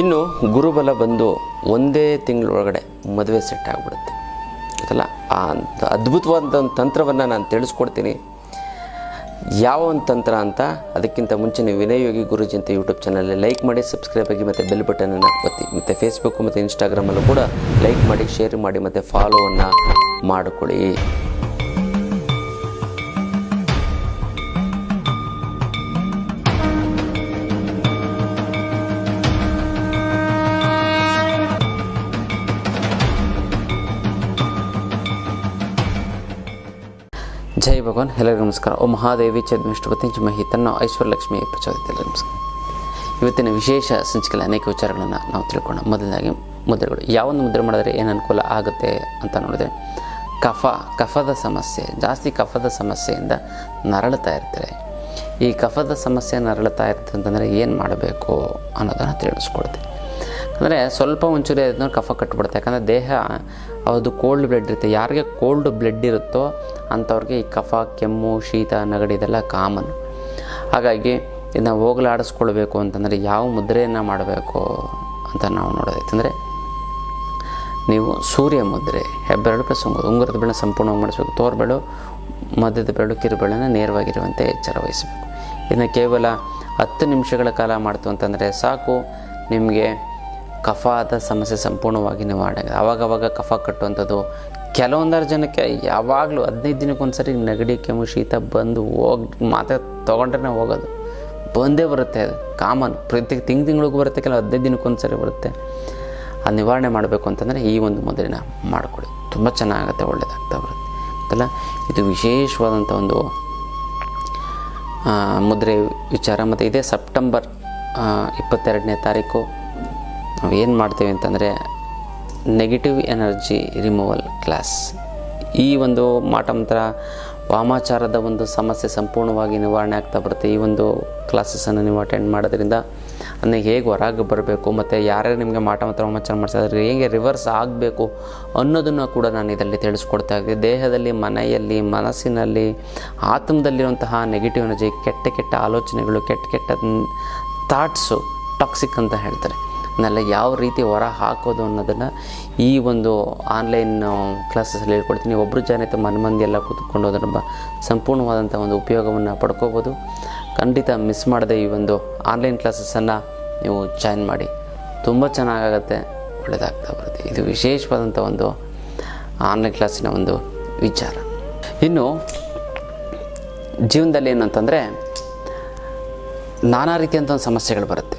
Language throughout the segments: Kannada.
ಇನ್ನು ಗುರುಬಲ ಬಂದು ಒಂದೇ ತಿಂಗಳೊಳಗಡೆ ಮದುವೆ ಸೆಟ್ ಆಗಿಬಿಡುತ್ತೆ. ಗೊತ್ತಲ್ಲ? ಆ ಅದ್ಭುತವಾದ ಒಂದು ತಂತ್ರವನ್ನು ನಾನು ತಿಳಿಸ್ಕೊಡ್ತೀನಿ. ಯಾವ ಒಂದು ತಂತ್ರ ಅಂತ ಅದಕ್ಕಿಂತ ಮುಂಚೆ ನೀವು ವಿನಯ್ ಯೋಗಿ ಗುರುಜಿ ಅಂತ ಯೂಟ್ಯೂಬ್ ಚಾನಲಲ್ಲಿ ಲೈಕ್ ಮಾಡಿ, ಸಬ್ಸ್ಕ್ರೈಬ್ ಆಗಿ ಮತ್ತು ಬೆಲ್ ಬಟನನ್ನು ಒತ್ತಿ. ಮತ್ತು ಫೇಸ್ಬುಕ್ ಮತ್ತು ಇನ್ಸ್ಟಾಗ್ರಾಮಲ್ಲೂ ಕೂಡ ಲೈಕ್ ಮಾಡಿ ಶೇರ್ ಮಾಡಿ ಮತ್ತು ಫಾಲೋವನ್ನು ಮಾಡಿಕೊಳ್ಳಿ. ಭಗವಾನ್, ಎಲ್ಲರಿಗೂ ನಮಸ್ಕಾರ. ಓ ಮಹಾದೇವಿ ಚದ್ಮಿಷ್ಟಪತಿ ಮಹಿ. ತನ್ನ ಐಶ್ವರ್ಯಲಕ್ಷ್ಮಿ ಪ್ರಚೋದಿತ ನಮಸ್ಕಾರ. ಇವತ್ತಿನ ವಿಶೇಷ ಸಂಚಿಕೆಯಲ್ಲಿ ಅನೇಕ ವಿಚಾರಗಳನ್ನು ನಾವು ತಿಳ್ಕೊಳ್ಳೋಣ. ಮೊದಲನೇದಾಗಿ, ಮುದ್ರೆಗಳು. ಯಾವೊಂದು ಮುದ್ರೆ ಮಾಡಿದ್ರೆ ಏನು ಅನುಕೂಲ ಆಗುತ್ತೆ ಅಂತ ನೋಡಿದ್ರೆ, ಕಫ, ಕಫದ ಸಮಸ್ಯೆ, ಜಾಸ್ತಿ ಕಫದ ಸಮಸ್ಯೆಯಿಂದ ನರಳುತ್ತಾ ಇರ್ತಾರೆ. ಈ ಕಫದ ಸಮಸ್ಯೆ ನರಳುತ್ತಾ ಇರ್ತದೆ ಅಂತಂದರೆ ಏನು ಮಾಡಬೇಕು ಅನ್ನೋದನ್ನು ತಿಳಿಸ್ಕೊಡ್ತೀನಿ ಅಂದರೆ ಸ್ವಲ್ಪ ಒಂಚೂರು ಅದನ್ನ ಕಫ ಕಟ್ಬಿಡುತ್ತೆ. ಯಾಕಂದರೆ ದೇಹ ಅದು ಕೋಲ್ಡ್ ಬ್ಲಡ್ ಇರುತ್ತೆ. ಯಾರಿಗೆ ಕೋಲ್ಡ್ ಬ್ಲಡ್ ಇರುತ್ತೋ ಅಂಥವ್ರಿಗೆ ಈ ಕಫ, ಕೆಮ್ಮು, ಶೀತ, ನಗಡಿ ಇದೆಲ್ಲ ಕಾಮನ್ ಹಾಗಾಗಿ ಇದನ್ನ ಹೋಗಲಾಡಿಸ್ಕೊಳ್ಬೇಕು ಅಂತಂದರೆ ಯಾವ ಮುದ್ರೆಯನ್ನು ಮಾಡಬೇಕು ಅಂತ ನಾವು ನೋಡೋದೈತಂದರೆ ನೀವು ಸೂರ್ಯ ಮುದ್ರೆ, ಹೆಬ್ಬೆರಳು ಪ್ಲಸ್ ಉಂಗುರ, ಉಂಗುರದ ಬೆಳೆ ಸಂಪೂರ್ಣವಾಗಿ ಮಾಡಿಸ್ಬೇಕು. ತೋರ್ಬೆಳು ಮಧ್ಯದ ಬೆರಳು ಕಿರುಬೆಳನ್ನು ನೇರವಾಗಿರುವಂತೆ ಎಚ್ಚರ ವಹಿಸಬೇಕು. ಇದನ್ನು ಕೇವಲ ಹತ್ತು ನಿಮಿಷಗಳ ಕಾಲ ಮಾಡ್ತು ಅಂತಂದರೆ ಸಾಕು. ನಿಮಗೆ ಕಫಾದ ಸಮಸ್ಯೆ ಸಂಪೂರ್ಣವಾಗಿ ನಿವಾರಣೆ ಆವಾಗವಾಗ ಕಫ ಕಟ್ಟುವಂಥದ್ದು. ಕೆಲವೊಂದಾರು ಜನಕ್ಕೆ ಯಾವಾಗಲೂ ಹದಿನೈದು ದಿನಕ್ಕೊಂದ್ಸರಿ ನೆಗಡಿ, ಕೆಮ್ಮು, ಶೀತ ಬಂದು ಹೋಗಿ, ಮಾತ್ರೆ ತೊಗೊಂಡ್ರೆ ಹೋಗೋದು. ಬಂದೇ ಬರುತ್ತೆ ಅದು. ಕಾಮನ್. ಪ್ರತಿ ತಿಂಗ್ ತಿಂಗಳಿಗೂ ಬರುತ್ತೆ, ಕೆಲವು ಹದಿನೈದು ದಿನಕ್ಕೊಂದ್ಸರಿ ಬರುತ್ತೆ. ಆ ನಿವಾರಣೆ ಮಾಡಬೇಕು ಅಂತಂದರೆ ಈ ಒಂದು ಮೊದಲಿನ ಮಾಡಿಕೊಡಿ ತುಂಬ ಚೆನ್ನಾಗುತ್ತೆ ಒಳ್ಳೆಯದಾಗ್ತಾ ಬರುತ್ತೆ. ಗೊತ್ತಲ್ಲ? ಇದು ವಿಶೇಷವಾದಂಥ ಒಂದು ಮುದ್ರೆ ವಿಚಾರ. ಮತ್ತು ಇದೇ ಸೆಪ್ಟೆಂಬರ್ ಇಪ್ಪತ್ತೆರಡನೇ ತಾರೀಕು ನಾವು ಏನು ಮಾಡ್ತೀವಿ ಅಂತಂದರೆ ನೆಗೆಟಿವ್ ಎನರ್ಜಿ ರಿಮೂವಲ್ ಕ್ಲಾಸ್ ಈ ಒಂದು ಮಾಟಮಂತ್ರ ವಾಮಾಚಾರದ ಒಂದು ಸಮಸ್ಯೆ ಸಂಪೂರ್ಣವಾಗಿ ನಿವಾರಣೆ ಆಗ್ತಾ ಬರುತ್ತೆ. ಈ ಒಂದು ಕ್ಲಾಸಸನ್ನು ನೀವು ಅಟೆಂಡ್ ಮಾಡೋದ್ರಿಂದ ಅಂದರೆ ಹೇಗೆ ಹೊರಗೆ ಬರಬೇಕು ಮತ್ತು ಯಾರ್ಯಾರು ನಿಮಗೆ ಮಾಟಮಂತ್ರ ವಾಮಾಚಾರ ಮಾಡಿಸಿದ್ರೆ ಹೇಗೆ ರಿವರ್ಸ್ ಆಗಬೇಕು ಅನ್ನೋದನ್ನು ಕೂಡ ನಾನು ಇದರಲ್ಲಿ ತಿಳಿಸ್ಕೊಡ್ತಾ ಇದ್ದೆ ದೇಹದಲ್ಲಿ, ಮನೆಯಲ್ಲಿ, ಮನಸ್ಸಿನಲ್ಲಿ, ಆತ್ಮದಲ್ಲಿರುವಂತಹ ನೆಗೆಟಿವ್ ಎನರ್ಜಿ ಕೆಟ್ಟ ಕೆಟ್ಟ ಆಲೋಚನೆಗಳು, ಕೆಟ್ಟ ಕೆಟ್ಟ ಥಾಟ್ಸು ಟಾಕ್ಸಿಕ್ ಅಂತ ಹೇಳ್ತಾರೆ. ಅದನ್ನೆಲ್ಲ ಯಾವ ರೀತಿ ಹೊರ ಹಾಕೋದು ಅನ್ನೋದನ್ನು ಈ ಒಂದು ಆನ್ಲೈನ್ ಕ್ಲಾಸಸ್ಸಲ್ಲಿ ಹೇಳ್ಕೊಡ್ತೀನಿ. ಒಬ್ಬರು ಜನ ಆಯಿತು ಮನೆ ಮಂದಿ ಎಲ್ಲ ಕೂತ್ಕೊಂಡು ಅದರ ಸಂಪೂರ್ಣವಾದಂಥ ಒಂದು ಉಪಯೋಗವನ್ನು ಪಡ್ಕೋಬೋದು. ಖಂಡಿತ ಮಿಸ್ ಮಾಡದೆ ಈ ಒಂದು ಆನ್ಲೈನ್ ಕ್ಲಾಸಸನ್ನು ನೀವು ಜಾಯಿನ್ ಮಾಡಿ. ತುಂಬ ಚೆನ್ನಾಗಾಗತ್ತೆ ಒಳ್ಳೆಯದಾಗ್ತಾ ಬರುತ್ತೆ. ಇದು ವಿಶೇಷವಾದಂಥ ಒಂದು ಆನ್ಲೈನ್ ಕ್ಲಾಸಿನ ಒಂದು ವಿಚಾರ. ಇನ್ನು ಜೀವನದಲ್ಲಿ ಏನಂತಂದರೆ ನಾನಾ ರೀತಿಯಂಥ ಸಮಸ್ಯೆಗಳು ಬರುತ್ತೆ.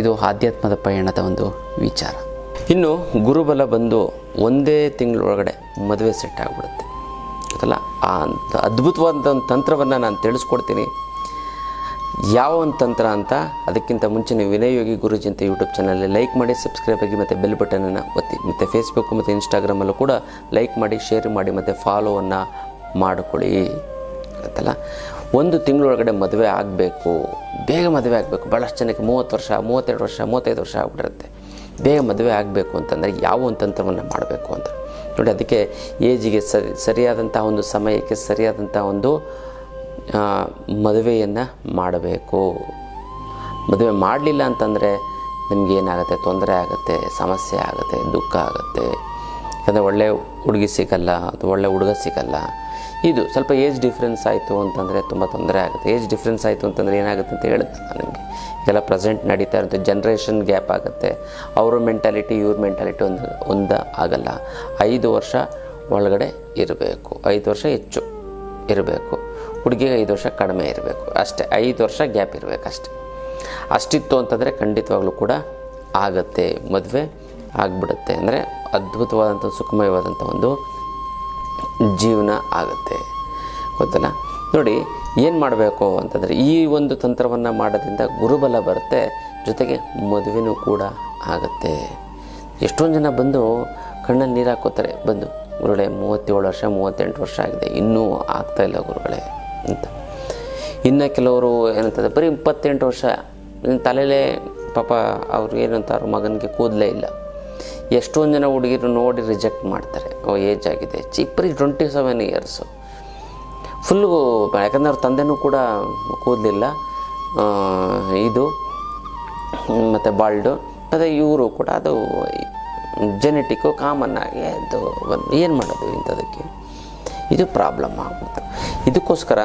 ಇದು ಆಧ್ಯಾತ್ಮದ ಪಯಣದ ಒಂದು ವಿಚಾರ. ಇನ್ನು ಗುರುಬಲ ಬಂದು ಒಂದೇ ತಿಂಗಳೊಳಗಡೆ ಮದುವೆ ಸೆಟ್ ಆಗಿಬಿಡುತ್ತೆ. ಗೊತ್ತಲ್ಲ? ಆ ಅಂತ ಅದ್ಭುತವಾದಂಥ ಒಂದು ತಂತ್ರವನ್ನು ನಾನು ತಿಳಿಸ್ಕೊಡ್ತೀನಿ. ಯಾವ ಒಂದು ತಂತ್ರ ಅಂತ ಅದಕ್ಕಿಂತ ಮುಂಚೆ ನೀವು ವಿನಯ್ ಯೋಗಿ ಗುರುಜಿ ಅಂತ ಯೂಟ್ಯೂಬ್ ಚಾನಲಲ್ಲಿ ಲೈಕ್ ಮಾಡಿ ಸಬ್ಸ್ಕ್ರೈಬ್ ಆಗಿ ಮತ್ತು ಬೆಲ್ ಬಟನನ್ನು ಒತ್ತಿ, ಮತ್ತು ಫೇಸ್ಬುಕ್ ಮತ್ತು ಇನ್ಸ್ಟಾಗ್ರಾಮಲ್ಲೂ ಕೂಡ ಲೈಕ್ ಮಾಡಿ ಶೇರ್ ಮಾಡಿ, ಮತ್ತು ಫಾಲೋವನ್ನು ಮಾಡಿಕೊಳ್ಳಿ. ಗೊತ್ತಲ್ಲ ಒಂದು ತಿಂಗಳೊಳಗಡೆ ಮದುವೆ ಆಗಬೇಕು, ಬೇಗ ಮದುವೆ ಆಗಬೇಕು. ಭಾಳಷ್ಟು ಜನಕ್ಕೆ ಮೂವತ್ತು ವರ್ಷ, ಮೂವತ್ತೆರಡು ವರ್ಷ, ಮೂವತ್ತೈದು ವರ್ಷ ಆಗ್ಬಿಟ್ಟಿರುತ್ತೆ. ಬೇಗ ಮದುವೆ ಆಗಬೇಕು ಅಂತಂದರೆ ಯಾವ ಒಂದು ತಂತ್ರವನ್ನು ಮಾಡಬೇಕು ಅಂತ. ನೋಡಿ, ಅದಕ್ಕೆ ಏಜಿಗೆ ಸರಿ ಸರಿಯಾದಂಥ ಒಂದು ಸಮಯಕ್ಕೆ ಸರಿಯಾದಂಥ ಒಂದು ಮದುವೆಯನ್ನು ಮಾಡಬೇಕು. ಮದುವೆ ಮಾಡಲಿಲ್ಲ ಅಂತಂದರೆ ನಿಮಗೇನಾಗುತ್ತೆ ತೊಂದರೆ ಆಗುತ್ತೆ, ಸಮಸ್ಯೆ ಆಗುತ್ತೆ, ದುಃಖ ಆಗುತ್ತೆ. ಯಾಕಂದರೆ ಒಳ್ಳೆ ಹುಡುಗಿ ಸಿಗಲ್ಲ ಅಥವಾ ಒಳ್ಳೆ ಹುಡುಗ ಸಿಗಲ್ಲ. ಇದು ಸ್ವಲ್ಪ ಏಜ್ ಡಿಫ್ರೆನ್ಸ್ ಆಯಿತು ಅಂತಂದರೆ ತುಂಬ ತೊಂದರೆ ಆಗುತ್ತೆ. ಏಜ್ ಡಿಫ್ರೆನ್ಸ್ ಆಯಿತು ಅಂತಂದರೆ ಏನಾಗುತ್ತೆ ಅಂತ ಹೇಳಿದೆ ನಾನು ನಿಮಗೆ. ಈಗೆಲ್ಲ ಪ್ರೆಸೆಂಟ್ ನಡೀತಾ ಇರುತ್ತೆ. ಜನ್ರೇಷನ್ ಗ್ಯಾಪ್ ಆಗುತ್ತೆ. ಅವ್ರ ಮೆಂಟಾಲಿಟಿ ಇವ್ರ ಮೆಂಟಾಲಿಟಿ ಒಂದು, ಒಂದ ಆಗಲ್ಲ. ಐದು ವರ್ಷ ಒಳಗಡೆ ಇರಬೇಕು. ಐದು ವರ್ಷ ಹೆಚ್ಚು ಇರಬೇಕು. ಹುಡುಗಿಗೆ ಐದು ವರ್ಷ ಕಡಿಮೆ ಇರಬೇಕು. ಅಷ್ಟೇ. ಐದು ವರ್ಷ ಗ್ಯಾಪ್ ಇರಬೇಕು ಅಷ್ಟೇ ಅಷ್ಟಿತ್ತು ಅಂತಂದರೆ ಖಂಡಿತವಾಗ್ಲೂ ಕೂಡ ಆಗತ್ತೆ. ಮದುವೆ ಆಗಿಬಿಡುತ್ತೆ. ಅಂದರೆ ಅದ್ಭುತವಾದಂಥ ಸುಖಮಯವಾದಂಥ ಒಂದು ಜೀವನ ಆಗುತ್ತೆ. ಗೊತ್ತಲ್ಲ? ನೋಡಿ, ಏನು ಮಾಡಬೇಕು ಅಂತಂದರೆ, ಈ ಒಂದು ತಂತ್ರವನ್ನು ಮಾಡೋದ್ರಿಂದ ಗುರುಬಲ ಬರುತ್ತೆ, ಜೊತೆಗೆ ಮದುವೆನೂ ಕೂಡ ಆಗುತ್ತೆ. ಎಷ್ಟೊಂದು ಜನ ಬಂದು ಕಣ್ಣಲ್ಲಿ ನೀರು ಹಾಕೋತಾರೆ. ಬಂದು, ಗುರುಗಳೇ, ಮೂವತ್ತೇಳು ವರ್ಷ, ಮೂವತ್ತೆಂಟು ವರ್ಷ ಆಗಿದೆ. ಇನ್ನೂ ಆಗ್ತಾಯಿಲ್ಲ ಗುರುಗಳೇ ಅಂತ. ಇನ್ನು ಕೆಲವರು ಏನಂತಂದರೆ ಬರೀ ಇಪ್ಪತ್ತೆಂಟು ವರ್ಷ ತಲೆಯಲ್ಲೇ ಪಾಪ ಅವ್ರು ಏನಂತ ಅವ್ರ ಮಗನಿಗೆ ಕೂದಲೇ ಇಲ್ಲ. ಎಷ್ಟೊಂದು ಜನ ಹುಡುಗಿರು ನೋಡಿ ರಿಜೆಕ್ಟ್ ಮಾಡ್ತಾರೆ. ಓ ಏಜ್ ಆಗಿದೆ. ಚಿಪ್ಪರಿಗೆ ಟ್ವೆಂಟಿ ಸೆವೆನ್ ಇಯರ್ಸು ಫುಲ್ಲು ಯಾಕಂದ್ರೆ ಅವ್ರ ತಂದೆನೂ ಕೂಡ ಕೂದಲಿಲ್ಲ. ಇದು, ಮತ್ತು ಬಾಲ್ಡು ಮತ್ತು ಇವರು ಕೂಡ ಅದು ಜೆನೆಟಿಕ್ಕು ಕಾಮನ್ ಆಗಿ ಅದು ಏನು ಮಾಡೋದು ಇಂಥದಕ್ಕೆ? ಇದು ಪ್ರಾಬ್ಲಮ್ ಆಗುತ್ತೆ ಇದಕ್ಕೋಸ್ಕರ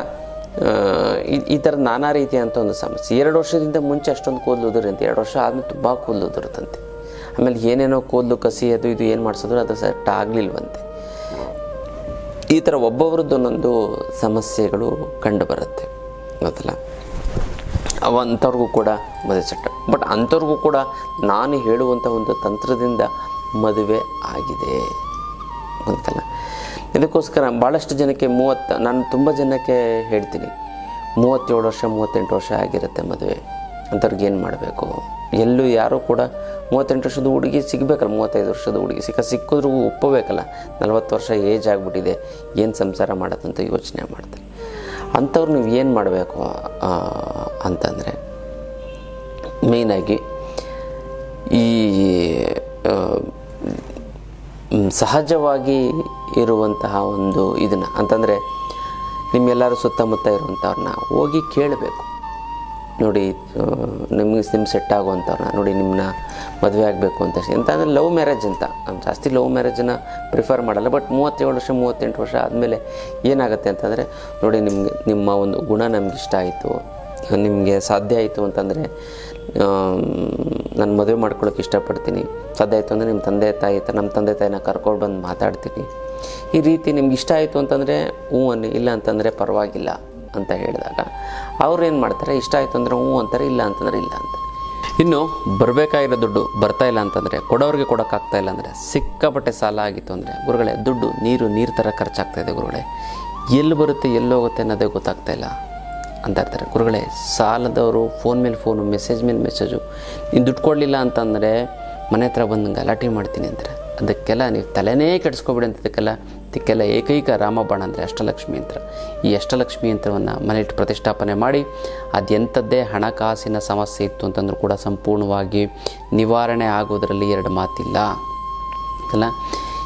ಈ- ಥರ ನಾನಾ ರೀತಿಯಂಥ ಒಂದು ಸಮಸ್ಯೆ. ಎರಡು ವರ್ಷದಿಂದ ಮುಂಚೆ ಅಷ್ಟೊಂದು ಕೂದಲು ಉದುರಂತೆ ಎರಡು ವರ್ಷ ಆದಮೇಲೆ ತುಂಬ ಕೂದಲು ಉದುರುತ್ತಂತೆ. ಆಮೇಲೆ ಏನೇನೋ ಕೂದಲು ಕಸಿ ಅದು ಇದು ಏನು ಮಾಡಿಸಿದ್ರು ಅದು ಸೆಟ್ ಆಗಲಿಲ್ವಂತೆ. ಈ ಥರ ಒಬ್ಬೊಬ್ರದ್ದು ಒಂದೊಂದು ಸಮಸ್ಯೆಗಳು ಕಂಡು ಬರುತ್ತೆ ಗೊತ್ತಲ್ಲ? ಅವ ಅಂಥವ್ರಿಗೂ ಕೂಡ ಮದುವೆ ಸೆಟ್ ಬಟ್ ಅಂಥವ್ರಿಗೂ ಕೂಡ ನಾನು ಹೇಳುವಂಥ ಒಂದು ತಂತ್ರದಿಂದ ಮದುವೆ ಆಗಿದೆ, ಗೊತ್ತಲ್ಲ? ಇದಕ್ಕೋಸ್ಕರ ಭಾಳಷ್ಟು ಜನಕ್ಕೆ ಮೂವತ್ತು, ನಾನು ತುಂಬ ಜನಕ್ಕೆ ಹೇಳ್ತೀನಿ, ಮೂವತ್ತೇಳು ವರ್ಷ, ಮೂವತ್ತೆಂಟು ವರ್ಷ ಆಗಿರುತ್ತೆ ಮದುವೆ. ಅಂಥವ್ರಿಗೆ ಏನು ಮಾಡಬೇಕು? ಎಲ್ಲೂ ಯಾರೂ ಕೂಡ ಮೂವತ್ತೆಂಟು ವರ್ಷದ ಹುಡುಗಿ ಸಿಗಬೇಕಲ್ಲ, ಮೂವತ್ತೈದು ವರ್ಷದ ಹುಡುಗಿ ಸಿಕ್ಕ ಸಿಕ್ಕಿದ್ರೂ ಒಪ್ಪಬೇಕಲ್ಲ. ನಲ್ವತ್ತು ವರ್ಷ ಏಜ್ ಆಗಿಬಿಟ್ಟಿದೆ, ಏನು ಸಂಸಾರ ಮಾಡೋದಂತ ಯೋಚನೆ ಮಾಡ್ತಾರೆ. ಅಂಥವ್ರು ನೀವು ಏನು ಮಾಡಬೇಕು ಅಂತಂದರೆ ಮೇಯ್ನಾಗಿ ಈ ಸಹಜವಾಗಿ ಇರುವಂತಹ ಒಂದು ಇದನ್ನು, ಅಂತಂದರೆ ನಿಮ್ಮೆಲ್ಲರೂ ಸುತ್ತಮುತ್ತ ಇರುವಂಥವ್ರನ್ನ ಹೋಗಿ ಕೇಳಬೇಕು. ನೋಡಿ ನಿಮಗೆ ನಿಮ್ಮ ಸೆಟ್ ಆಗುವಂಥವ್ರನ್ನ ನೋಡಿ ನಿಮ್ಮನ್ನ ಮದುವೆ ಆಗಬೇಕು ಅಂತ ಎಂತಂದರೆ ಲವ್ ಮ್ಯಾರೇಜ್ ಅಂತ. ನಾನು ಜಾಸ್ತಿ ಲವ್ ಮ್ಯಾರೇಜನ್ನು ಪ್ರಿಫರ್ ಮಾಡಲ್ಲ ಬಟ್ ಮೂವತ್ತೇಳು ವರ್ಷ, ಮೂವತ್ತೆಂಟು ವರ್ಷ ಆದಮೇಲೆ ಏನಾಗುತ್ತೆ ಅಂತಂದರೆ, ನೋಡಿ ನಿಮಗೆ, ನಿಮ್ಮ ಒಂದು ಗುಣ ನಮ್ಗೆ ಇಷ್ಟ ಆಯಿತು, ನಿಮಗೆ ಸಾಧ್ಯ ಆಯಿತು ಅಂತಂದರೆ ನಾನು ಮದುವೆ ಮಾಡ್ಕೊಳ್ಳೋಕೆ ಇಷ್ಟಪಡ್ತೀನಿ. ಸಾಧ್ಯ ಆಯಿತು ಅಂದರೆ ನಿಮ್ಮ ತಂದೆ, ತಾಯಿ ನಮ್ಮ ತಂದೆ, ತಾಯಿನ ಕರ್ಕೊಂಡು ಬಂದು ಮಾತಾಡ್ತೀನಿ. ಈ ರೀತಿ ನಿಮ್ಗೆ ಇಷ್ಟ ಆಯಿತು ಅಂತಂದರೆ ಹ್ಞೂ ಇಲ್ಲ ಅಂತಂದರೆ ಪರವಾಗಿಲ್ಲ. ಅಂತ ಹೇಳಿದಾಗ, ಅವ್ರು ಏನು ಮಾಡ್ತಾರೆ? ಇಷ್ಟ ಆಯಿತು ಅಂದರೆ ಹ್ಞೂ ಅಂತಾರೆ, ಇಲ್ಲ ಅಂತಂದರೆ ಇಲ್ಲ ಅಂತ. ಇನ್ನು ಬರಬೇಕಾಗಿರೋ ದುಡ್ಡು ಬರ್ತಾ ಇಲ್ಲ ಅಂತಂದರೆ, ಕೊಡೋರಿಗೆ ಕೊಡೋಕ್ಕಾಗ್ತಾ ಇಲ್ಲ ಅಂದರೆ, ಸಿಕ್ಕಾಪಟ್ಟೆ ಸಾಲ ಆಗಿತ್ತು ಅಂದರೆ, ಗುರುಗಳೇ, ದುಡ್ಡು, ನೀರು ನೀರು ಥರ ಖರ್ಚಾಗ್ತಾ ಇದೆ ಗುರುಗಳೇ. ಎಲ್ಲಿ ಬರುತ್ತೆ, ಎಲ್ಲಿ ಹೋಗುತ್ತೆ ಅನ್ನೋದೇ ಗೊತ್ತಾಗ್ತಾ ಇಲ್ಲ ಅಂತ ಇರ್ತಾರೆ ಗುರುಗಳೇ, ಸಾಲದವರು ಫೋನ್ ಮೇಲೆ ಫೋನು ಮೆಸೇಜ್ ಮೇಲೆ ಮೆಸೇಜು ನೀನು ದುಡ್ಡು ಕೊಡಲಿಲ್ಲ ಅಂತಂದರೆ ಮನೆ ಹತ್ರ ಬಂದು ಗಲಾಟೆ ಮಾಡ್ತೀನಿ ಅಂತಾರೆ ಅದಕ್ಕೆಲ್ಲ ನೀವು ತಲೆನೇ ಕೆಡಿಸ್ಕೊಬಿಡಿ ಅಂತ ಇದಕ್ಕೆಲ್ಲ ಇದಕ್ಕೆಲ್ಲ ಏಕೈಕ ರಾಮಬಾಣ ಅಂದರೆ ಅಷ್ಟಲಕ್ಷ್ಮಿ ಯಂತ್ರ ಈ ಅಷ್ಟಲಕ್ಷ್ಮಿ ಯಂತ್ರವನ್ನು ಮನೆಯಲ್ಲಿ ಪ್ರತಿಷ್ಠಾಪನೆ ಮಾಡಿ ಅದೆಂಥದ್ದೇ ಹಣಕಾಸಿನ ಸಮಸ್ಯೆ ಇತ್ತು ಅಂತಂದ್ರೂ ಕೂಡ ಸಂಪೂರ್ಣವಾಗಿ ನಿವಾರಣೆ ಆಗೋದರಲ್ಲಿ ಎರಡು ಮಾತಿಲ್ಲ. ಅಲ್ಲ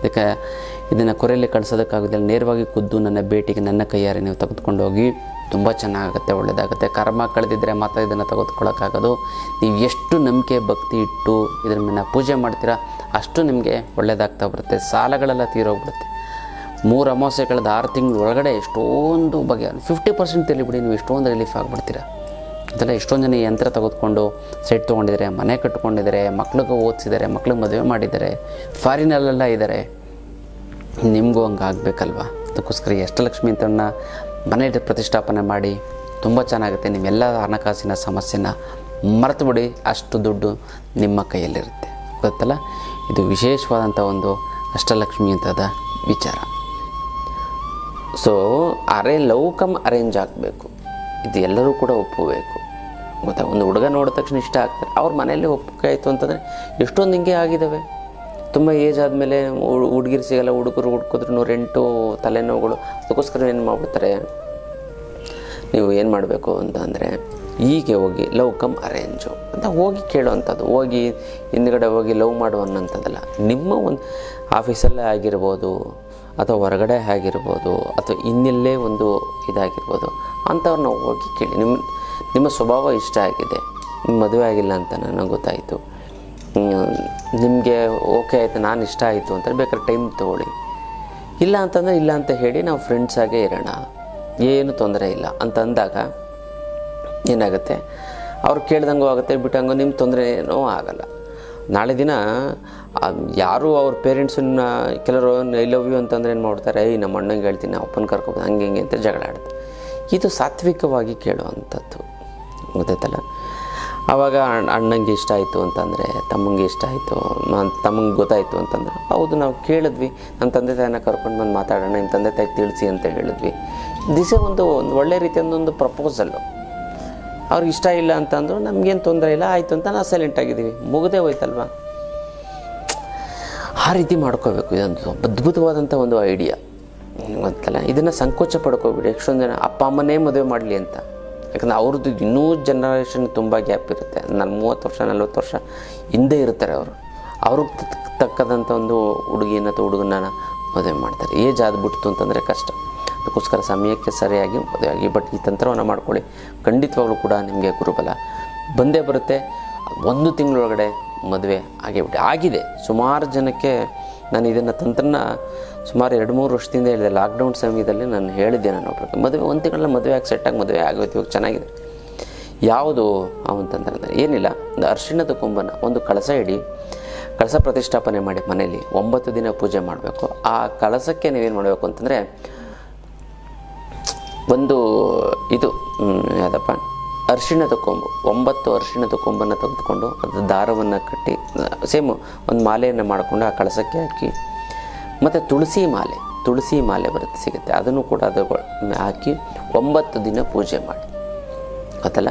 ಇದಕ್ಕೆ ಇದನ್ನು ಕೊರೆಯಲ್ಲಿ ಕಳಿಸೋದಕ್ಕಾಗೋದಿಲ್ಲ. ನೇರವಾಗಿ ಖುದ್ದು ನನ್ನ ಭೇಟಿಗೆ ನನ್ನ ಕೈಯಾರೆ ನೀವು ತೆಗೆದುಕೊಂಡು ಹೋಗಿ, ತುಂಬ ಚೆನ್ನಾಗುತ್ತೆ ಒಳ್ಳೆಯದಾಗುತ್ತೆ ಕರ್ಮ ಕಳೆದಿದ್ದರೆ ಮಾತ್ರ ಇದನ್ನು ತೆಗೆದುಕೊಳ್ಳೋಕ್ಕಾಗೋದು. ನೀವು ಎಷ್ಟು ನಂಬಿಕೆ, ಭಕ್ತಿ ಇಟ್ಟು ಇದ್ರ ಮೇಲೆ ಪೂಜೆ ಮಾಡ್ತೀರಾ, ಅಷ್ಟು ನಿಮಗೆ ಒಳ್ಳೆಯದಾಗ್ತಾ ಬರುತ್ತೆ. ಸಾಲಗಳೆಲ್ಲ ತೀರೋಗ್ಬಿಡುತ್ತೆ. ಮೂರು ಅಮಾವಾಸ್ಯೆ ಕಳೆದ ಆರು ತಿಂಗಳ ಒಳಗಡೆ ಎಷ್ಟೊಂದು ಬಗೆಯ ಫಿಫ್ಟಿ ಪರ್ಸೆಂಟ್ ತಿಳಿಬಿಡಿ ನೀವು ಎಷ್ಟೊಂದು ರಿಲೀಫ್ ಆಗಿಬಿಡ್ತೀರಾ. ಅದೆಲ್ಲ ಎಷ್ಟೊಂದು ಜನ ಯಂತ್ರ ತೆಗೆದುಕೊಂಡು ಸೆಟ್ ತೊಗೊಂಡಿದ್ದಾರೆ, ಮನೆ ಕಟ್ಕೊಂಡಿದ್ದಾರೆ, ಮಕ್ಳಿಗೆ ಓದಿಸಿದ್ದಾರೆ, ಮಕ್ಳಿಗೆ ಮದುವೆ ಮಾಡಿದ್ದಾರೆ ಫಾರಿನಲ್ಲೆಲ್ಲ ಇದ್ದಾರೆ. ನಿಮಗೂ ಹಂಗೆ ಆಗಬೇಕಲ್ವ? ಅದಕ್ಕೋಸ್ಕರ ಈ ಅಷ್ಟಲಕ್ಷ್ಮಿ ಅಂತನ್ನ ಮನೆ ಪ್ರತಿಷ್ಠಾಪನೆ ಮಾಡಿ ತುಂಬ ಚೆನ್ನಾಗುತ್ತೆ. ನಿಮ್ಮೆಲ್ಲ ಹಣಕಾಸಿನ ಸಮಸ್ಯೆನ ಮರೆತುಬಿಡಿ. ಅಷ್ಟು ದುಡ್ಡು ನಿಮ್ಮ ಕೈಯಲ್ಲಿರುತ್ತೆ. ಗೊತ್ತಲ್ಲ? ಇದು ವಿಶೇಷವಾದಂಥ ಒಂದು ಅಷ್ಟಲಕ್ಷ್ಮಿ ಅಂತದ ವಿಚಾರ. ಸೊ ಅರೆ ಲವ್ ಅರೇಂಜ್ ಆಗಬೇಕು. ಇದು ಎಲ್ಲರೂ ಕೂಡ ಒಪ್ಪಬೇಕು. ಗೊತ್ತಾ ಒಂದು ಹುಡುಗ ನೋಡಿದ ತಕ್ಷಣ ಇಷ್ಟ ಆಗ್ತಾರೆ ಅವ್ರ ಮನೆಯಲ್ಲಿ ಒಪ್ಪಿಗೆ ಆಯಿತು ಅಂತಂದರೆ ಎಷ್ಟೊಂದು ಹಿಂಗೆ ಆಗಿದ್ದಾವೆ ತುಂಬ ಏಜ್ ಆದಮೇಲೆ ಹುಡುಗಿರು ಸಿಗಲ್ಲ, ಹುಡುಗರು ಹುಡ್ಕಿದ್ರು ರೆಂಟು, ತಲೆನೋವುಗಳು, ಅದಕ್ಕೋಸ್ಕರ ಏನು ಮಾಡ್ಬಿಡ್ತಾರೆ? ನೀವು ಏನು ಮಾಡಬೇಕು ಅಂತ ಅಂದರೆ ಹೀಗೆ ಹೋಗಿ ಲವ್ ಕಮ್ ಅರೇಂಜು ಅಂತ ಹೋಗಿ ಕೇಳುವಂಥದ್ದು. ಹೋಗಿ ಹಿಂದ್ಗಡೆ ಹೋಗಿ ಲವ್ ಮಾಡು ಅನ್ನೋಂಥದ್ದಲ್ಲ. ನಿಮ್ಮ ಒಂದು ಆಫೀಸಲ್ಲೇ ಆಗಿರ್ಬೋದು ಅಥವಾ ಹೊರಗಡೆ ಆಗಿರ್ಬೋದು ಅಥವಾ ಇನ್ನೆಲ್ಲೇ ಒಂದು ಇದಾಗಿರ್ಬೋದು ಅಂಥವ್ರನ್ನ ಹೋಗಿ ಕೇಳಿ. ನಿಮ್ಮ ನಿಮ್ಮ ಸ್ವಭಾವ ಇಷ್ಟ ಆಗಿದೆ ಮದುವೆ ಆಗಿಲ್ಲ ಅಂತ ನನಗೆ ಗೊತ್ತಾಯಿತು. ನಿಮಗೆ ಓಕೆ ಆಯಿತು, ನಾನು ಇಷ್ಟ ಆಯಿತು ಅಂತ ಬೇಕಾದ್ರೆ ಟೈಮ್ ತೊಗೊಳ್ಳಿ. ಇಲ್ಲ ಅಂತಂದರೆ ಇಲ್ಲ ಅಂತ ಹೇಳಿ ನಾವು ಫ್ರೆಂಡ್ಸಾಗೇ ಇರೋಣ. ಏನು ತೊಂದರೆ ಇಲ್ಲ. ಅಂತ ಅಂದಾಗ ಏನಾಗುತ್ತೆ? ಅವ್ರು ಕೇಳ್ದಂಗೂ ಆಗುತ್ತೆ, ಬಿಟ್ಟಂಗೂ ನಿಮ್ಮ ತೊಂದರೆ ಏನೋ ಆಗಲ್ಲ. ನಾಳೆ ದಿನ ಯಾರೂ ಅವ್ರ ಪೇರೆಂಟ್ಸನ್ನ ಕೆಲವರು ಐ ಲವ್ ಯು ಅಂತಂದ್ರೆ ಏನು ಮಾಡ್ತಾರೆ? ಏಯ್, ನಮ್ಮ ಅಣ್ಣಂಗೆ ಹೇಳ್ತೀನಿ ಅಪ್ಪನ ಕರ್ಕೊಬೋದು, ಹಂಗೆ ಹಿಂಗೆ ಅಂತ ಜಗಳ ಆಡುತ್ತೆ. ಇದು ಸಾತ್ವಿಕವಾಗಿ ಕೇಳುವಂಥದ್ದು. ಗೊತ್ತಾಯ್ತಲ್ಲ? ಆವಾಗ ಅಣ್ಣ, ಅಣ್ಣಂಗೆ ಇಷ್ಟ ಆಯಿತು ಅಂತಂದರೆ, ತಮ್ಮಂಗೆ ಇಷ್ಟ ಆಯಿತು ತಮ್ಮಂಗೆ ಗೊತ್ತಾಯಿತು ಅಂತಂದ್ರೆ, ಹೌದು, ನಾವು ಕೇಳಿದ್ವಿ. ನಮ್ಮ ತಂದೆ ತಾಯಿನ ಕರ್ಕೊಂಡು ಬಂದು ಮಾತಾಡೋಣ ನಿಮ್ಮ ತಂದೆ ತಾಯಿ ತಿಳಿಸಿ ಅಂತ ಹೇಳಿದ್ವಿ. ದಿಸೆ ಒಂದು ಒಂದು ಒಳ್ಳೆ ರೀತಿಯಿಂದ ಒಂದು ಪ್ರಪೋಸಲ್ಲು ಅವ್ರಿಗೆ ಇಷ್ಟ ಇಲ್ಲ ಅಂತಂದ್ರು, ನಮಗೇನು ತೊಂದರೆ ಇಲ್ಲ, ಆಯಿತು ಅಂತ ನಾವು ಸೈಲೆಂಟ್ ಆಗಿದ್ದೀವಿ. ಮುಗದೇ ಹೋಯ್ತಲ್ವ? ಆ ರೀತಿ ಮಾಡ್ಕೋಬೇಕು. ಇದೊಂದು ಅದ್ಭುತವಾದಂಥ ಒಂದು ಐಡಿಯಾ ಗೊತ್ತಲ್ಲ. ಇದನ್ನು ಸಂಕೋಚ ಪಡ್ಕೋಬಿಡಿ. ಎಷ್ಟೊಂದು ಜನ ಅಪ್ಪ ಅಮ್ಮನೇ ಮದುವೆ ಮಾಡಲಿ ಅಂತ. ಯಾಕಂದ್ರೆ ಅವ್ರದ್ದು ಇನ್ನೂ ಜನರೇಷನ್ ತುಂಬ ಗ್ಯಾಪ್ ಇರುತ್ತೆ. ನಾನು ಮೂವತ್ತು ವರ್ಷ, ನಲ್ವತ್ತು ವರ್ಷ ಹಿಂದೆ ಇರ್ತಾರೆ ಅವರು. ಅವ್ರಿಗೆ ತಕ್- ತಕ್ಕದಂಥ ಒಂದು ಹುಡುಗಿನ ಅಥವಾ ಹುಡುಗನ ಮದುವೆ ಮಾಡ್ತಾರೆ. ಏಜ್ ಆದ್ಬಿಡ್ತು ಅಂತಂದರೆ ಕಷ್ಟ. ಅದಕ್ಕೋಸ್ಕರ ಸಮಯಕ್ಕೆ ಸರಿಯಾಗಿ ಮದುವೆ ಆಗಿ. ಬಟ್ ಈ ತಂತ್ರವನ್ನು ಮಾಡ್ಕೊಳ್ಳಿ. ಖಂಡಿತವಾಗ್ಲೂ ಕೂಡ ನಿಮಗೆ ಗುರುಬಲ ಬಂದೇ ಬರುತ್ತೆ. ಒಂದು ತಿಂಗಳೊಳಗಡೆ ಮದುವೆ ಆಗಿಬಿಡಿ. ಆಗಿದೆ. ಸುಮಾರು ಜನಕ್ಕೆ ನಾನು ಇದನ್ನು ತಂತ್ರನ ಸುಮಾರು ಎರಡು ಮೂರು ವರ್ಷದಿಂದ ಹೇಳಿದೆ. ಲಾಕ್ಡೌನ್ ಸಮಯದಲ್ಲಿ ನಾನು ಹೇಳಿದ್ದೆ ನಾನು ಒಬ್ಬರಿಗೆ ಮದುವೆ, ಒಂದು ತಿಂಗಳಲ್ಲಿ ಮದುವೆ ಆಗಿ ಸೆಟ್ಟಾಗಿ ಮದುವೆ ಆಗೋಯ್ತು, ಇವಾಗ ಚೆನ್ನಾಗಿದೆ. ಯಾವುದು ಅವಂತಂದ್ರೆ ಏನಿಲ್ಲ. ಒಂದು ಅರ್ಶಿಣದ ಕುಂಭನ ಒಂದು ಕಳಸ ಇಡಿ, ಕಳಸ ಪ್ರತಿಷ್ಠಾಪನೆ ಮಾಡಿ ಮನೆಯಲ್ಲಿ. ಒಂಬತ್ತು ದಿನ ಪೂಜೆ ಮಾಡಬೇಕು. ಆ ಕಳಸಕ್ಕೆ ನೀವೇನು ಮಾಡಬೇಕು ಅಂತಂದರೆ, ಒಂದು ಇದು ಯಾವುದಪ್ಪ? ಅರಿಶಿಣದ ಕೊಂಬು, ಒಂಬತ್ತು ಅರಿಶಿಣದ ಕೊಂಬನ್ನು ತೆಗೆದುಕೊಂಡು ಅದು ದಾರವನ್ನು ಕಟ್ಟಿ, ಸೇಮು ಒಂದು ಮಾಲೆಯನ್ನು ಮಾಡಿಕೊಂಡು ಆ ಕಳಸಕ್ಕೆ ಹಾಕಿ, ಮತ್ತು ತುಳಸಿ ಮಾಲೆ ತುಳಸಿ ಮಾಲೆ ಬರುತ್ತೆ, ಸಿಗುತ್ತೆ. ಅದನ್ನು ಕೂಡ ಅದು ಹಾಕಿ ಒಂಬತ್ತು ದಿನ ಪೂಜೆ ಮಾಡಿ. ಗೊತ್ತಲ್ಲ?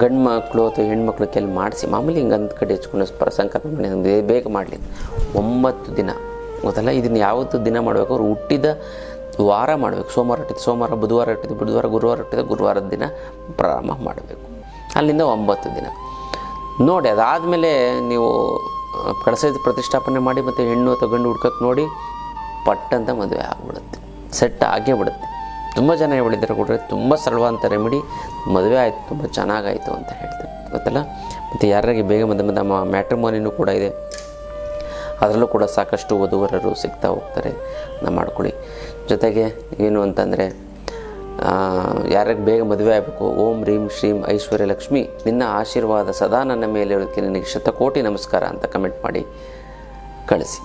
ಗಂಡು ಮಕ್ಕಳು ಅಥವಾ ಹೆಣ್ಮಕ್ಳು ಕೆಲ್ ಮಾಡಿಸಿ, ಮಾಮೂಲಿ ಹಿಂಗೆ ಅಂದ ಕಡೆ ಹಚ್ಕೊಂಡು ಪರ ಸಂಕಲ್ಪ ಮಾಡಿ ಬೇಗ ಮಾಡಲಿ. ಒಂಬತ್ತು ದಿನ. ಗೊತ್ತಲ್ಲ? ಇದನ್ನು ಯಾವತ್ತು ದಿನ ಮಾಡಬೇಕು? ಅವ್ರು ಹುಟ್ಟಿದ ವಾರ ಮಾಡಬೇಕು. ಸೋಮವಾರ ಇಟ್ಟಿದ್ದು ಸೋಮವಾರ, ಬುಧವಾರ ಇಟ್ಟಿದ್ದು ಬುಧವಾರ, ಗುರುವಾರ ಇಟ್ಟಿದ್ದು ಗುರುವಾರದ ದಿನ ಪ್ರಾರಂಭ ಮಾಡಬೇಕು. ಅಲ್ಲಿಂದ ಒಂಬತ್ತು ದಿನ. ನೋಡಿ, ಅದಾದಮೇಲೆ ನೀವು ಕಳಸದ ಪ್ರತಿಷ್ಠಾಪನೆ ಮಾಡಿ ಮತ್ತು ಹೆಣ್ಣು ಅಥವಾ ಗಂಡು ಹುಡ್ಕಕ್ಕೆ ನೋಡಿ, ಪಟ್ಟಂತ ಮದುವೆ ಆಗಿಬಿಡುತ್ತೆ. ಸೆಟ್ ಆಗೇ ಬಿಡುತ್ತೆ. ತುಂಬ ಜನ ಹೇಳಿದ್ದಾರೆ ಕೊಟ್ಟರೆ ತುಂಬ ಸರಳವಾದಂಥ ರೆಮಿಡಿ. ಮದುವೆ ಆಯಿತು, ತುಂಬ ಚೆನ್ನಾಗಾಯಿತು ಅಂತ ಹೇಳ್ತಾರೆ ಗೊತ್ತಲ್ಲ? ಮತ್ತು ಯಾರಿಗೆ ಬೇಗ ಮದುವೆ ನಮ್ಮ ಮ್ಯಾಟ್ರಿಮೋನಿನೂ ಕೂಡ ಇದೆ. ಅದರಲ್ಲೂ ಕೂಡ ಸಾಕಷ್ಟು ವಧುವರರು ಸಿಗ್ತಾ ಹೋಗ್ತಾರೆ. ನಾ ಮಾಡ್ಕೊಳ್ಳಿ. ಜೊತೆಗೆ ಏನು ಅಂತಂದರೆ ಯಾರಿಗೆ ಬೇಗ ಮದುವೆ ಆಗಬೇಕು, ಓಂ ರೀಂ ಶ್ರೀಂ ಐಶ್ವರ್ಯ ಲಕ್ಷ್ಮಿ, ನಿನ್ನ ಆಶೀರ್ವಾದ ಸದಾ ನನ್ನ ಮೇಲೆ ಇರೋದಕ್ಕೆ ನಿನಗೆ ಶತಕೋಟಿ ನಮಸ್ಕಾರ ಅಂತ ಕಮೆಂಟ್ ಮಾಡಿ ಕಳಿಸಿ.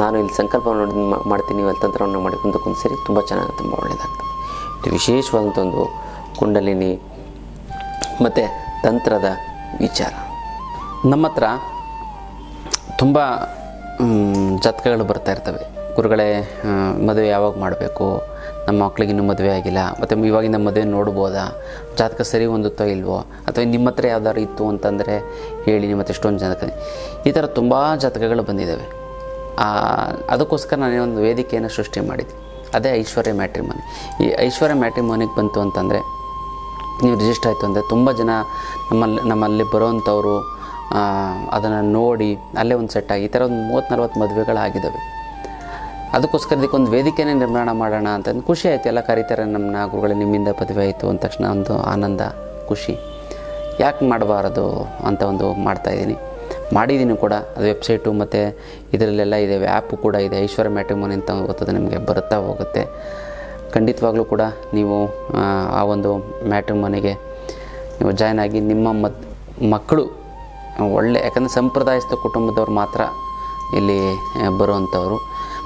ನಾನು ಇಲ್ಲಿ ಸಂಕಲ್ಪ ನೋಡಿ ಮಾಡ್ತೀನಿ ಅಲ್ಲಿ ತಂತ್ರವನ್ನು ಮಾಡಿ ಸೇರಿ ತುಂಬ ಚೆನ್ನಾಗಿ, ತುಂಬ ಒಳ್ಳೆಯದಾಗ್ತದೆ ಇದು ವಿಶೇಷವಾದಂಥ ಒಂದು ಕುಂಡಲಿನಿ ಮತ್ತು ತಂತ್ರದ ವಿಚಾರ. ನಮ್ಮ ಹತ್ರ ತುಂಬ ಜಾತಕಗಳು ಬರ್ತಾ ಇರ್ತವೆ. ಗುರುಗಳೇ ಮದುವೆ ಯಾವಾಗ ಮಾಡಬೇಕು? ನಮ್ಮ ಮಕ್ಕಳಿಗೆ ಇನ್ನೂ ಮದುವೆ ಆಗಿಲ್ಲ. ಮತ್ತು ಇವಾಗಿನ ಮದುವೆ ನೋಡ್ಬೋದಾ? ಜಾತಕ ಸರಿ ಹೊಂದುತ್ತೋ ಇಲ್ವೋ? ಅಥವಾ ನಿಮ್ಮ ಹತ್ರ ಯಾವ್ದಾದ್ರು ಇತ್ತು ಅಂತಂದರೆ ಹೇಳಿ, ನಿಮ್ಮ ಹತ್ರ ಎಷ್ಟೊಂದು ಜಾತಕ ಈ ಥರ ತುಂಬ ಜಾತಕಗಳು ಬಂದಿದ್ದಾವೆ. ಅದಕ್ಕೋಸ್ಕರ ನಾನು ಒಂದು ವೇದಿಕೆಯನ್ನು ಸೃಷ್ಟಿ ಮಾಡಿದ್ದೆ. ಅದೇ ಐಶ್ವರ್ಯ ಮ್ಯಾಟ್ರಿಮೋನಿ. ಈ ಐಶ್ವರ್ಯ ಮ್ಯಾಟ್ರಿಮೋನಿಗೆ ಬಂತು ಅಂತಂದರೆ ನೀವು ರಿಜಿಸ್ಟರ್ ಆಯಿತು ಅಂದರೆ ತುಂಬ ಜನ ನಮ್ಮಲ್ಲಿ ನಮ್ಮಲ್ಲಿ ಬರೋವಂಥವ್ರು ಅದನ್ನು ನೋಡಿ ಅಲ್ಲೇ ಒಂದು ಸೆಟ್ ಆಗಿ, ಈ ಥರ ಒಂದು ಮೂವತ್ತು ನಲ್ವತ್ತು ಮದುವೆಗಳಾಗಿದ್ದಾವೆ. ಅದಕ್ಕೋಸ್ಕರ ಇದಕ್ಕೊಂದು ವೇದಿಕೆನೇ ನಿರ್ಮಾಣ ಮಾಡೋಣ ಅಂತಂದು ಖುಷಿ ಆಯಿತು. ಎಲ್ಲ ಕರೀತಾರೆ. ನಮ್ಮನ್ನ ಗುರುಗಳೇ ನಿಮ್ಮಿಂದ ಪದವಿ ಆಯಿತು ಅಂದ ತಕ್ಷಣ ಒಂದು ಆನಂದ ಖುಷಿ. ಯಾಕೆ ಮಾಡಬಾರದು ಅಂತ ಒಂದು ಮಾಡ್ತಾಯಿದ್ದೀನಿ ಮಾಡಿದ್ದೀನಿ ಕೂಡ. ಅದು ವೆಬ್ಸೈಟು ಮತ್ತು ಇದರಲ್ಲೆಲ್ಲ ಇದೆ. ಆ್ಯಪು ಕೂಡ ಇದೆ. ಐಶ್ವರ್ಯ ಮ್ಯಾಟ್ರಿಮೋನಿ ಅಂತ ಗೊತ್ತದೆ ನಿಮಗೆ? ಬರುತ್ತಾ ಹೋಗುತ್ತೆ. ಖಂಡಿತವಾಗ್ಲೂ ಕೂಡ ನೀವು ಆ, ಒಂದು ಮ್ಯಾಟ್ರಿಮೋನಿಗೆ ಮನೆಗೆ ನೀವು ಜಾಯ್ನ್ ಆಗಿ ನಿಮ್ಮ ಮಕ್ಕಳು ಒಳ್ಳೆ ಯಾಕಂದರೆ ಸಂಪ್ರದಾಯಸ್ಥ ಕುಟುಂಬದವ್ರು ಮಾತ್ರ ಇಲ್ಲಿ ಬರುವಂಥವ್ರು.